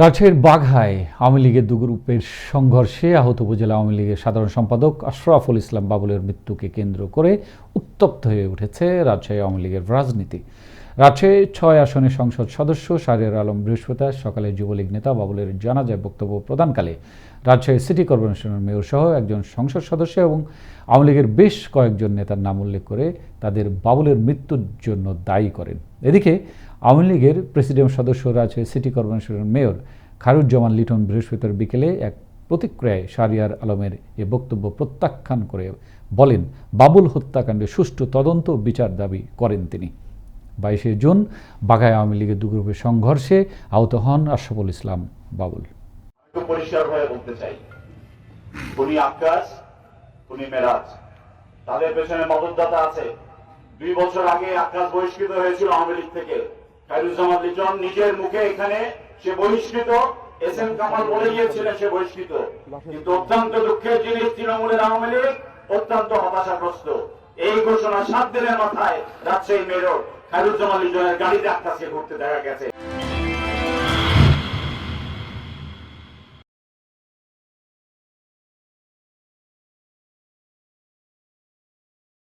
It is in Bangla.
রাজশাহীর বাঘায় আওয়ামী লীগের দু গ্রুপের সংঘর্ষে আহত উপজেলা আওয়ামী লীগের সাধারণ সম্পাদক আশরাফুল ইসলাম বাবুলের মৃত্যুকে কেন্দ্র করে উত্তপ্ত হয়ে উঠেছে রাজশাহী আওয়ামী লীগের রাজনীতি। রাজশাহী ছয় আসনের সংসদ সদস্য শাহরিয়ার আলম বৃহস্পতিবার সকালে যুবলীগ নেতা বাবুলের জানাজায় বক্তব্য প্রদানকালে রাজশাহী সিটি কর্পোরেশনের মেয়র সহ একজন সংসদ সদস্য এবং আওয়ামী লীগের বেশ কয়েকজন নেতার নাম উল্লেখ করে তাদের বাবুলের মৃত্যুর জন্য দায়ী করেন। এদিকে আওয়ামী লীগের প্রেসিডেন্ট সদস্য রাজশাহী সিটি কর্পোরেশনের মেয়র খারুজ্জামান লিটন বৃহস্পতিবার বিকেলে এক প্রতিক্রিয়ায় শাহরিয়ার আলমের এ বক্তব্য প্রত্যাখ্যান করে বলেন, বাবুল হত্যাকাণ্ডে সুষ্ঠু তদন্ত বিচার দাবি করেন তিনি। বাইশে জুন বাঘায় আওয়ামী লীগের দু গ্রুপের সংঘর্ষে আহত হন আশরাফুল ইসলাম বাবুল। পরিষ্কার হয়ে বলতে চাই উনি আকাশ উনি মেরাজ, তাদের পেছনে মদতদাতা আছে। দুই বছর আগে আকাশ বহিষ্কৃত হয়েছিল আওয়ামী লীগ থেকে। খায়রুজ্জামান লিটন নিজের মুখে এখানে সে বহিষ্কৃত, এস এম কামাল বলে গিয়েছিলেন সে বহিষ্কৃত। কিন্তু অত্যন্ত দুঃখের জিনিস, তৃণমূলের আওয়ামী লীগ অত্যন্ত হতাশাগ্রস্ত। এই ঘোষণা সাত দিনের মাথায় রাজশাহী মেয়র খায়রুজ্জামান লিজনের গাড়িতে আকাশকে ঘুরতে দেখা গেছে।